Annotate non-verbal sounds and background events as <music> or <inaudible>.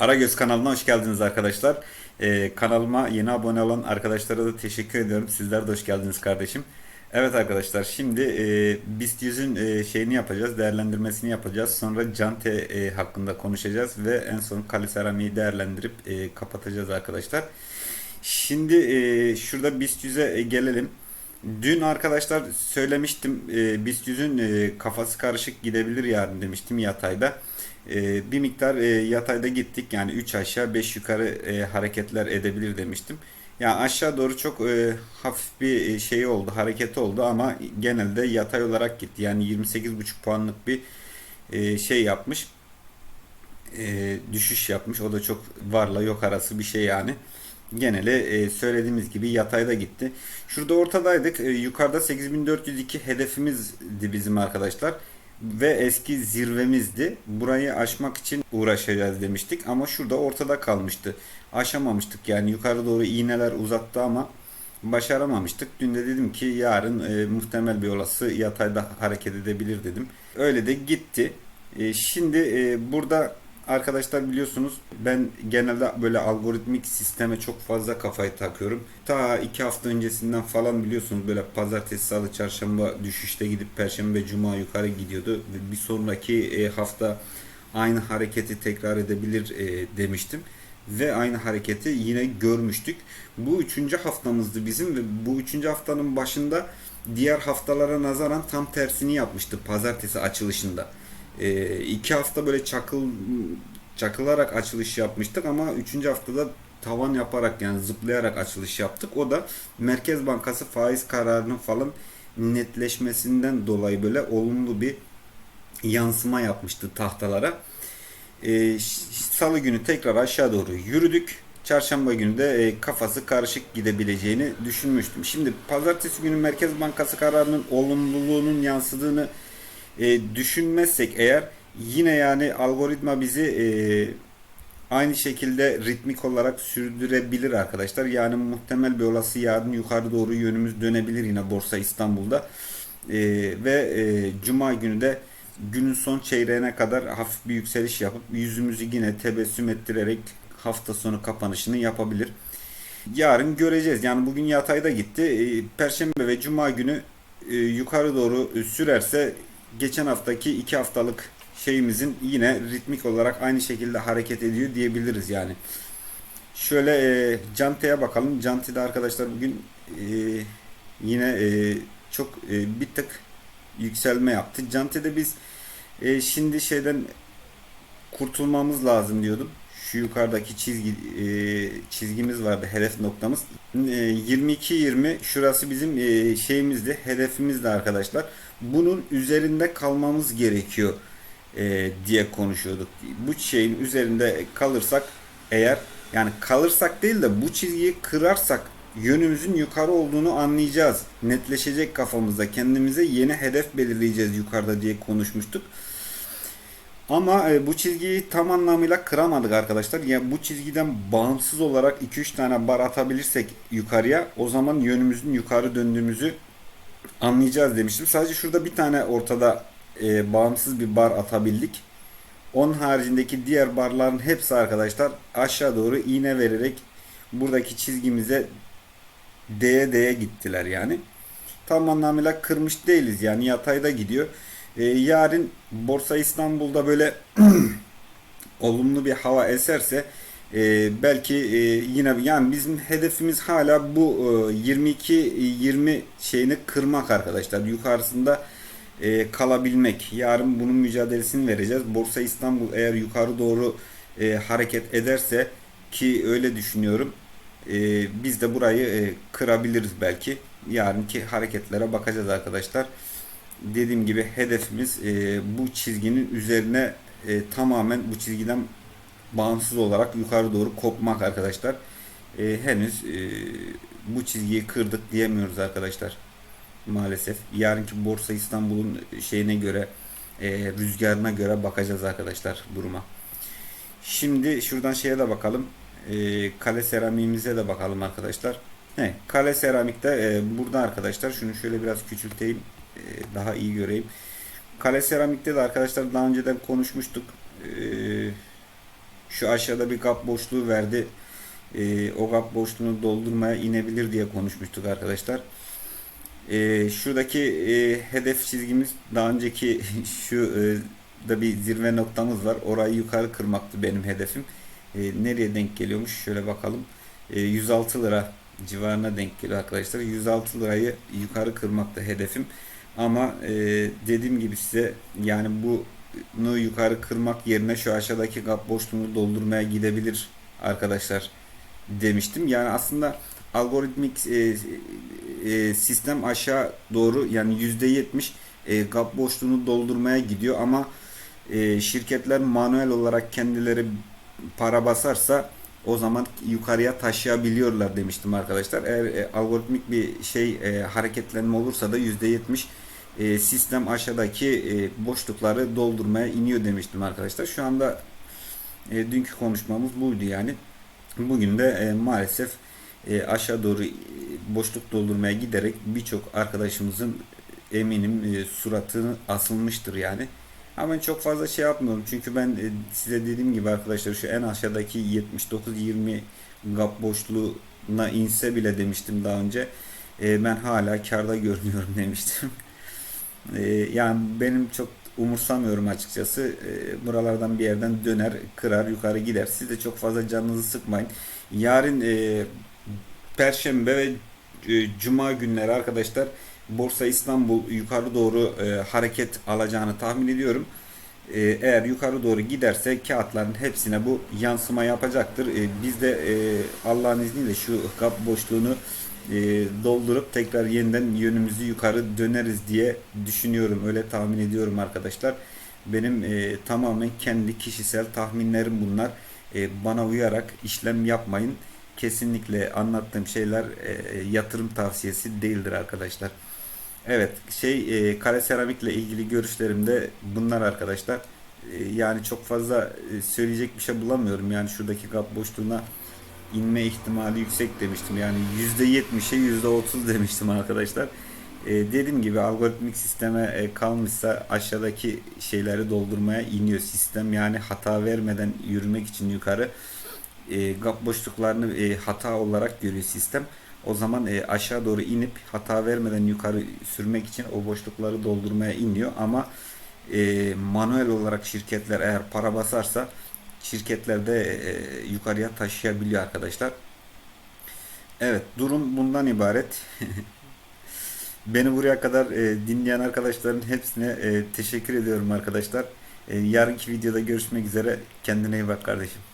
Aragöz kanalına hoş geldiniz arkadaşlar. Ee, kanalıma yeni abone olan arkadaşlara da teşekkür ediyorum. Sizler de hoş geldiniz kardeşim. Evet arkadaşlar şimdi e, BIST 100'ün e, şeyini yapacağız, değerlendirmesini yapacağız. Sonra Cante e, hakkında konuşacağız ve en son Kale Serami'yi değerlendirip e, kapatacağız arkadaşlar. Şimdi e, şurada BIST 100'e e, gelelim. Dün arkadaşlar söylemiştim e, BIST 100'ün e, kafası karışık gidebilir yarın demiştim yatayda. E, bir miktar e, yatayda gittik yani 3 aşağı 5 yukarı e, hareketler edebilir demiştim. Yani aşağı doğru çok e, hafif bir e, şey oldu, hareketi oldu ama genelde yatay olarak gitti. Yani 28,5 puanlık bir e, şey yapmış. E, düşüş yapmış. O da çok varla yok arası bir şey yani. Geneli e, söylediğimiz gibi yatayda gitti. Şurada ortadaydık. E, yukarıda 8402 hedefimizdi bizim arkadaşlar. Ve eski zirvemizdi. Burayı aşmak için uğraşacağız demiştik. Ama şurada ortada kalmıştı. Aşamamıştık yani yukarı doğru iğneler uzattı ama başaramamıştık. Dün de dedim ki yarın e, muhtemel bir olası yatayda hareket edebilir dedim. Öyle de gitti. E, şimdi e, burada arkadaşlar biliyorsunuz ben genelde böyle algoritmik sisteme çok fazla kafayı takıyorum. Ta iki hafta öncesinden falan biliyorsunuz böyle pazartesi, salı, çarşamba düşüşte gidip perşembe, cuma yukarı gidiyordu. Ve bir sonraki e, hafta aynı hareketi tekrar edebilir e, demiştim ve aynı hareketi yine görmüştük. Bu üçüncü haftamızdı bizim ve bu üçüncü haftanın başında diğer haftalara nazaran tam tersini yapmıştı pazartesi açılışında. E, iki hafta böyle çakıl çakılarak açılış yapmıştık ama üçüncü haftada tavan yaparak yani zıplayarak açılış yaptık. O da Merkez Bankası faiz kararının falan netleşmesinden dolayı böyle olumlu bir yansıma yapmıştı tahtalara. E, Salı günü tekrar aşağı doğru yürüdük. Çarşamba günü de e, kafası karışık gidebileceğini düşünmüştüm. Şimdi pazartesi günü Merkez Bankası kararının olumluluğunun yansıdığını e, düşünmezsek eğer yine yani algoritma bizi e, aynı şekilde ritmik olarak sürdürebilir arkadaşlar. Yani muhtemel bir olası yarın yukarı doğru yönümüz dönebilir yine Borsa İstanbul'da. E, ve e, Cuma günü de günün son çeyreğine kadar hafif bir yükseliş yapıp yüzümüzü yine tebessüm ettirerek hafta sonu kapanışını yapabilir. Yarın göreceğiz. Yani bugün yatayda gitti. E, Perşembe ve Cuma günü e, yukarı doğru sürerse geçen haftaki iki haftalık şeyimizin yine ritmik olarak aynı şekilde hareket ediyor diyebiliriz yani. Şöyle e, Cante'ye bakalım. Cante'de arkadaşlar bugün e, yine e, çok e, bir tık yükselme yaptı. Cante'de biz e, şimdi şeyden kurtulmamız lazım diyordum. Şu yukarıdaki çizgi e, çizgimiz vardı hedef noktamız. E, 22-20 şurası bizim e, şeyimizdi, hedefimizdi arkadaşlar. Bunun üzerinde kalmamız gerekiyor e, diye konuşuyorduk. Bu şeyin üzerinde kalırsak eğer yani kalırsak değil de bu çizgiyi kırarsak yönümüzün yukarı olduğunu anlayacağız. Netleşecek kafamızda. Kendimize yeni hedef belirleyeceğiz yukarıda diye konuşmuştuk. Ama e, bu çizgiyi tam anlamıyla kıramadık arkadaşlar. Yani bu çizgiden bağımsız olarak 2-3 tane bar atabilirsek yukarıya o zaman yönümüzün yukarı döndüğümüzü anlayacağız demiştim. Sadece şurada bir tane ortada e, bağımsız bir bar atabildik. Onun haricindeki diğer barların hepsi arkadaşlar aşağı doğru iğne vererek buradaki çizgimize D'ye D'ye gittiler yani. Tam anlamıyla kırmış değiliz yani yatayda gidiyor. Ee, yarın Borsa İstanbul'da böyle <clears throat> olumlu bir hava eserse e, belki e, yine yani bizim hedefimiz hala bu e, 22-20 şeyini kırmak arkadaşlar. Yukarısında e, kalabilmek. Yarın bunun mücadelesini vereceğiz. Borsa İstanbul eğer yukarı doğru e, hareket ederse ki öyle düşünüyorum. E, biz de burayı e, kırabiliriz belki. Yarınki hareketlere bakacağız arkadaşlar. Dediğim gibi hedefimiz e, bu çizginin üzerine e, tamamen bu çizgiden bağımsız olarak yukarı doğru kopmak arkadaşlar. E, henüz e, bu çizgiyi kırdık diyemiyoruz arkadaşlar. Maalesef. Yarınki Borsa İstanbul'un şeyine göre e, rüzgarına göre bakacağız arkadaşlar duruma. Şimdi şuradan şeye de bakalım. E, kale seramiğimize de bakalım arkadaşlar. He, kale seramikte e, burada arkadaşlar şunu şöyle biraz küçülteyim. E, daha iyi göreyim. Kale seramikte de arkadaşlar daha önceden konuşmuştuk. E, Şu aşağıda bir gap boşluğu verdi. E, o gap boşluğunu doldurmaya inebilir diye konuşmuştuk arkadaşlar. Şuradaki hedef çizgimiz daha önceki <laughs> şu da bir zirve noktamız var. Orayı yukarı kırmaktı benim hedefim. Nereye denk geliyormuş? Şöyle bakalım. E, 106 lira civarına denk geliyor arkadaşlar. 106 lirayı yukarı kırmakta hedefim. Ama e, dediğim gibi size yani bunu yukarı kırmak yerine şu aşağıdaki gap boşluğunu doldurmaya gidebilir arkadaşlar demiştim. Yani aslında algoritmik e, e, sistem aşağı doğru yani %70 e, gap boşluğunu doldurmaya gidiyor ama e, şirketler manuel olarak kendileri para basarsa o zaman yukarıya taşıyabiliyorlar demiştim arkadaşlar. Eğer e, algoritmik bir şey e, hareketlenme olursa da %70 e, sistem aşağıdaki e, boşlukları doldurmaya iniyor demiştim arkadaşlar. Şu anda e, dünkü konuşmamız buydu yani. Bugün de e, maalesef e, aşağı doğru e, boşluk doldurmaya giderek birçok arkadaşımızın e, eminim e, suratını asılmıştır yani. Ama çok fazla şey yapmıyorum. Çünkü ben e, size dediğim gibi arkadaşlar şu en aşağıdaki 79-20 gap boşluğuna inse bile demiştim daha önce. E, ben hala karda <laughs> görünüyorum demiştim. E, yani benim çok umursamıyorum açıkçası. Buralardan bir yerden döner, kırar, yukarı gider. Siz de çok fazla canınızı sıkmayın. Yarın Perşembe ve Cuma günleri arkadaşlar Borsa İstanbul yukarı doğru e, hareket alacağını tahmin ediyorum. E, eğer yukarı doğru giderse kağıtların hepsine bu yansıma yapacaktır. E, biz de e, Allah'ın izniyle şu gap boşluğunu e, doldurup tekrar yeniden yönümüzü yukarı döneriz diye düşünüyorum. Öyle tahmin ediyorum arkadaşlar. Benim e, tamamen kendi kişisel tahminlerim bunlar. E, bana uyarak işlem yapmayın. Kesinlikle anlattığım şeyler e, yatırım tavsiyesi değildir arkadaşlar. Evet, şey e, kare seramikle ilgili görüşlerim de bunlar arkadaşlar. E, yani çok fazla e, söyleyecek bir şey bulamıyorum. Yani şuradaki gap boşluğuna inme ihtimali yüksek demiştim. Yani %70'e %30 demiştim arkadaşlar. E, dediğim gibi algoritmik sisteme e, kalmışsa aşağıdaki şeyleri doldurmaya iniyor sistem. Yani hata vermeden yürümek için yukarı e, gap boşluklarını e, hata olarak görüyor sistem. O zaman e, aşağı doğru inip hata vermeden yukarı sürmek için o boşlukları doldurmaya iniyor. Ama e, manuel olarak şirketler eğer para basarsa şirketler de e, yukarıya taşıyabiliyor arkadaşlar. Evet durum bundan ibaret. <laughs> Beni buraya kadar e, dinleyen arkadaşların hepsine e, teşekkür ediyorum arkadaşlar. E, yarınki videoda görüşmek üzere. Kendine iyi bak kardeşim.